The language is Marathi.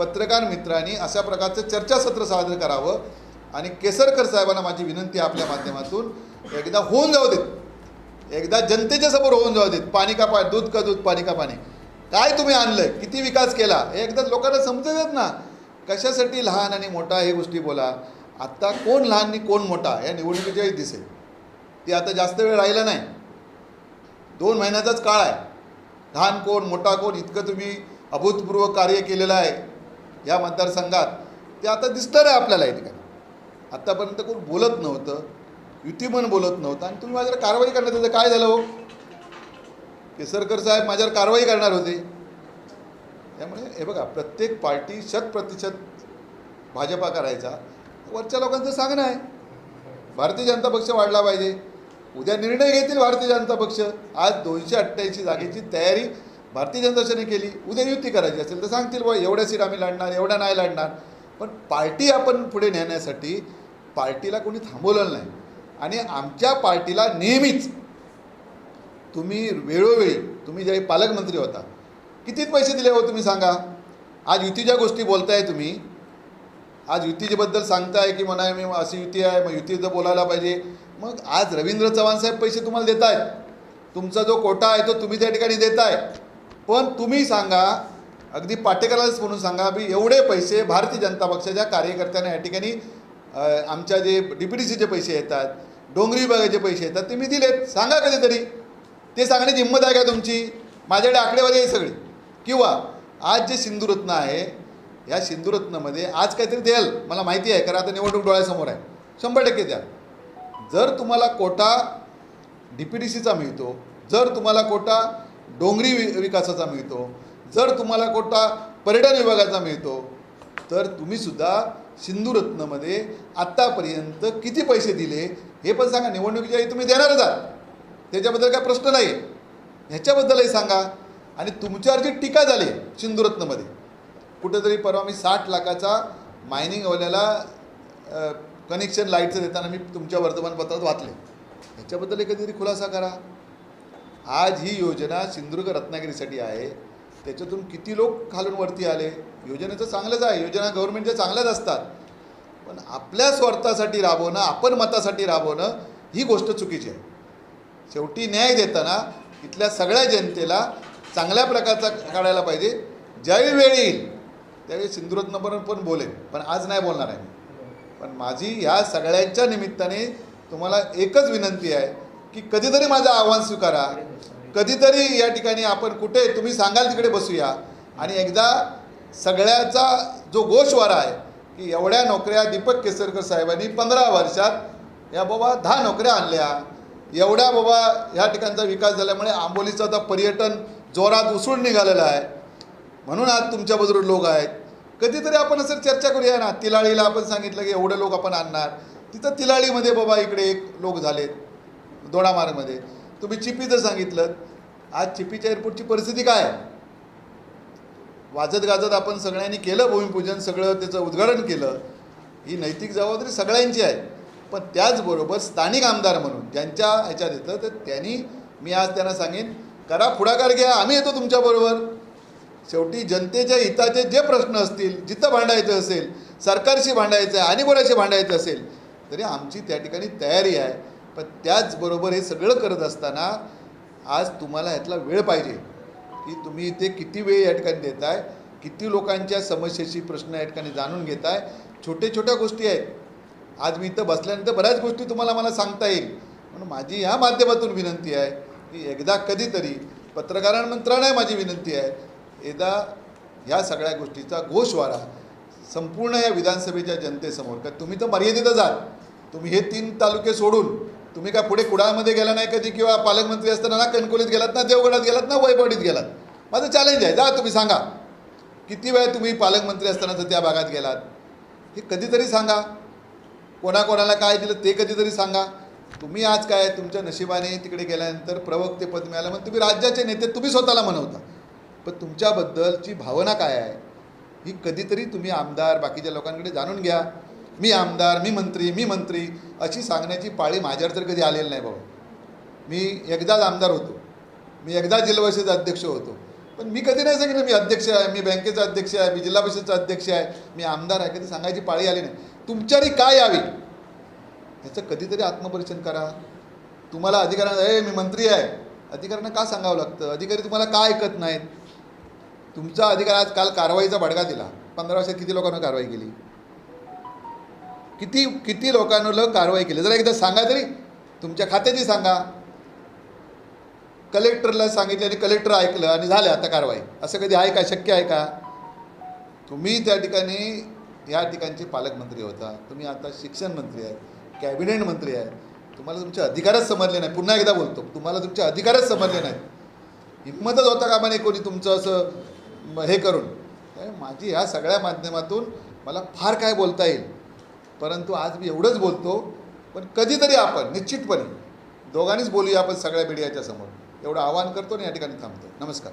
पत्रकार मित्रांनी अशा प्रकारचं चर्चासत्र सादर करावं आणि केसरकर साहेबांना माझी विनंती आपल्या माध्यमातून एकदा होऊन जाऊ देत. एकदा जनतेच्या समोर होऊन जाऊ देत. पाणी का पाणी दूध का दूध पाणी का पाणी. काय तुम्ही आणलं किती विकास केला? हे एकदा लोकांना समजत ना. कशासाठी लहान आणि मोठा हे गोष्टी बोला. आत्ता कोण लहान आणि कोण मोठा या निवडणुकीच्या दिसेल ती आता जास्त वेळ राहिला नाही. दोन महिन्याचाच काळ आहे. लहान कोण मोठा कोण इतकं तुम्ही अभूतपूर्व कार्य केलेलं आहे. या मतदारसंघात ते आता दिसतं आहे आपल्याला या ठिकाणी. आत्तापर्यंत कोण बोलत नव्हतं युती पण बोलत नव्हतं आणि तुम्ही माझ्यावर कारवाई करण्यात त्याचं काय झालं हो? केसरकर साहेब माझ्यावर कारवाई करणार होते. त्यामुळे हे बघा प्रत्येक पार्टी शतप्रतिशत भाजपा करायचा. वरच्या लोकांचं सांगणं आहे. भारतीय जनता पक्ष वाढला पाहिजे. उद्या निर्णय घेतील भारतीय जनता पक्ष. आज दोनशे अठ्ठ्याऐंशी जागेची तयारी भारतीय जनता पक्षाने केली उद्या युती करायची असेल तर सांगतील बा एवढ्या सीट आम्ही लढणार एवढ्या नाही लढणार. पण पार्टी आपण पुढे नेण्यासाठी पार्टीला कोणी थांबवलेलं नाही. आणि आमच्या पार्टीला नेहमीच तुम्ही वेळोवेळी तुम्ही ज्यावेळी पालकमंत्री होता किती पैसे दिले हो तुम्ही सांगा? आज युतीच्या गोष्टी बोलताय तुम्ही आज युतीच्याबद्दल सांगताय की म्हणा मी अशी युती आहे मग युतीचं बोलायला पाहिजे. मग आज रवींद्र चव्हाण साहेब पैसे तुम्हाला देत आहेत तुमचा जो कोटा आहे तो तुम्ही त्या ठिकाणी देताय. पण तुम्ही सांगा अगदी पाटेकरालाच म्हणून सांगा मी एवढे पैसे भारतीय जनता पक्षाच्या कार्यकर्त्यांना या ठिकाणी आमच्या जे डी पी डी सीचे पैसे येतात डोंगरी विभागाचे पैसे येतात ते मी दिलेत. सांगा कधीतरी. ते सांगण्याची हिंमत आहे का तुमची? माझ्याकडे आकडेवारी आहे सगळी. किंवा आज जे सिंधुरत्न आहे या सिंधुरत्नमध्ये आज काहीतरी द्याल मला माहिती आहे कारण आता निवडणूक डोळ्यासमोर आहे. शंभर टक्के द्या. जर तुम्हाला कोटा डी पी डी सीचा मिळतो जर तुम्हाला कोटा डोंगरी वि विकासाचा मिळतो. जर तुम्हाला कोटा पर्यटन विभागाचा मिळतो तर तुम्हीसुद्धा सिंधुरत्नमध्ये आत्तापर्यंत किती पैसे दिले हे पण सांगा. निवडणुकीच्या वेळी तुम्ही देणारच आहात. त्याच्याबद्दल काय प्रश्न नाही ह्याच्याबद्दलही सांगा. आणि तुमच्यावर जी टीका झाली सिंधुरत्नमध्ये कुठेतरी परवा मी साठ लाखाचा मायनिंगवाल्याला कनेक्शन लाईटचं देताना मी तुमच्या वर्तमानपत्रात वाचले. ह्याच्याबद्दल कधीतरी खुलासा करा. आज ही योजना सिंधुदुर्ग रत्नागिरीसाठी आहे. त्याच्यातून किती लोक खालून वरती आले? योजनेचं चांगलंच आहे. योजना गव्हर्नमेंटच्या चांगल्याच असतात. पण आपल्या स्वार्थासाठी राबवणं आपण मतासाठी राबवणं ही गोष्ट चुकीची आहे. शेवटी न्याय देताना इथल्या सगळ्या जनतेला चांगल्या प्रकारचा काढायला पाहिजे. ज्यावेळी वेळ येईल त्यावेळी सिंधुरत्नपर्यंत पण बोलेन. पण आज नाही बोलणार आहे मी. पण माझी ह्या सगळ्यांच्या निमित्ताने तुम्हाला एकच विनंती आहे. की कधीतरी माझं आव्हान स्वीकारा. कधीतरी या ठिकाणी आपण कुठे तुम्ही सांगाल तिकडे बसूया. आणि एकदा सगळ्याचा जो गोषवारा आहे की एवढ्या नोकऱ्या दीपक केसरकर साहेबांनी पंधरा वर्षात या बाबा दहा नोकऱ्या आणल्या. एवढ्या बाबा ह्या ठिकाणचा विकास झाल्यामुळे आंबोलीचं आता पर्यटन जोरात उसळून निघालेलं आहे. म्हणून आज तुमच्याबरोबर लोक आहेत. कधीतरी आपण असं चर्चा करूया ना. तिलाळीला आपण सांगितलं की एवढे लोक आपण आणणार. तिथं तिलाळीमध्ये बाबा इकडे एक लोक झालेत. दोडामार्गमध्ये तुम्ही चिपीचं सांगितलं आज चिपीच्या एअरपोर्टची परिस्थिती काय आहे? वाजत गाजत आपण सगळ्यांनी केलं भूमिपूजन सगळं त्याचं उद्घाटन केलं. ही नैतिक जबाबदारी सगळ्यांची आहे. पण त्याचबरोबर स्थानिक आमदार म्हणून ज्यांच्या ह्याच्यात येतं तर त्यांनी मी आज त्यांना सांगेन करा पुढाकार घ्या आम्ही येतो तुमच्याबरोबर शेवटी जनतेच्या हिताचे जे प्रश्न असतील जिथं भांडायचं असेल सरकारशी भांडायचं आहे आणि कोणाशी भांडायचं असेल तरी आमची त्या ठिकाणी तयारी आहे. पण त्याचबरोबर हे सगळं करत असताना आज तुम्हाला ह्यातला वेळ पाहिजे. की तुम्ही इथे किती वेळ या ठिकाणी देताय किती लोकांच्या समस्येची प्रश्न या ठिकाणी जाणून घेत आहे छोट्या छोट्या गोष्टी आहेत. आज मी इथं बसल्यानंतर बऱ्याच गोष्टी तुम्हाला मला सांगता येईल. म्हणून माझी ह्या माध्यमातून विनंती आहे की एकदा कधीतरी पत्रकारांमंत्रांना माझी विनंती आहे एकदा ह्या सगळ्या गोष्टीचा घोषवारा संपूर्ण या विधानसभेच्या जनतेसमोर का तुम्ही तर मर्यादितच आहात तुम्ही हे तीन तालुके सोडून तुम्ही काय पुढे कुडाळमध्ये गेला नाही कधी किंवा पालकमंत्री असताना ना कणकोलीत गेलात ना देवगडात गेलात ना वैभवडीत गेलात? माझं चॅलेंज आहे. जा तुम्ही सांगा. किती वेळ तुम्ही पालकमंत्री असताना तर त्या भागात गेलात? हे कधीतरी सांगा. कोणाकोणाला काय दिलं ते कधीतरी सांगा. तुम्ही आज काय तुमच्या नशिबाने तिकडे गेल्यानंतर प्रवक्तेपद मिळालं. मग तुम्ही राज्याचे नेते तुम्ही स्वतःला म्हणवता. पण तुमच्याबद्दलची भावना काय आहे? ही कधीतरी तुम्ही आमदार बाकीच्या लोकांकडे जाणून घ्या. मी आमदार मी मंत्री मी मंत्री. अशी सांगण्याची पाळी माझ्यावर तर कधी आलेली नाही बाबा. मी एकदाच आमदार होतो. मी एकदा जिल्हा परिषदेचा अध्यक्ष होतो. पण मी कधी नाही सांगितलं मी अध्यक्ष आहे मी बँकेचा अध्यक्ष आहे मी जिल्हा परिषदेचा अध्यक्ष आहे मी आमदार आहे कधी सांगायची पाळी आली नाही. तुमच्यारी काय यावी? ह्याचं कधीतरी आत्मपरीक्षण करा. तुम्हाला अधिकाऱ्यांना ए मी मंत्री आहे. अधिकाऱ्यांना का सांगावं लागतं? अधिकारी तुम्हाला का ऐकत नाहीत? तुमचा अधिकार आज काल कारवाईचा भडगा दिला. पंधरा वर्षात किती लोकांना कारवाई केली? किती किती लोकांवर कारवाई केली? जरा एकदा सांगा तरी. तुमच्या खात्याची सांगा. कलेक्टरला सांगितलं आणि कलेक्टर ऐकलं आणि झालं आता कारवाई. असं कधी आहे का? शक्य आहे का? तुम्ही त्या ठिकाणी या ठिकाणचे पालकमंत्री होता. तुम्ही आता शिक्षण मंत्री आहे कॅबिनेट मंत्री आहे. तुम्हाला तुमचे अधिकारच समजले नाही पुन्हा एकदा बोलतो. तुम्हाला तुमचे अधिकारच समजले नाहीत. हिंमतच होता का म्हणे कोणी तुमचं असं हे करून. माझी ह्या सगळ्या माध्यमातून मला फार काय बोलता येईल? परंतु आज मी एवढंच बोलतो पण कधीतरी आपण निश्चितपणे दोघांनीच बोलूया आपण सगळ्या मीडियाच्या समोर. एवढं आवाहन करतो आणि या ठिकाणी थांबतो. नमस्कार.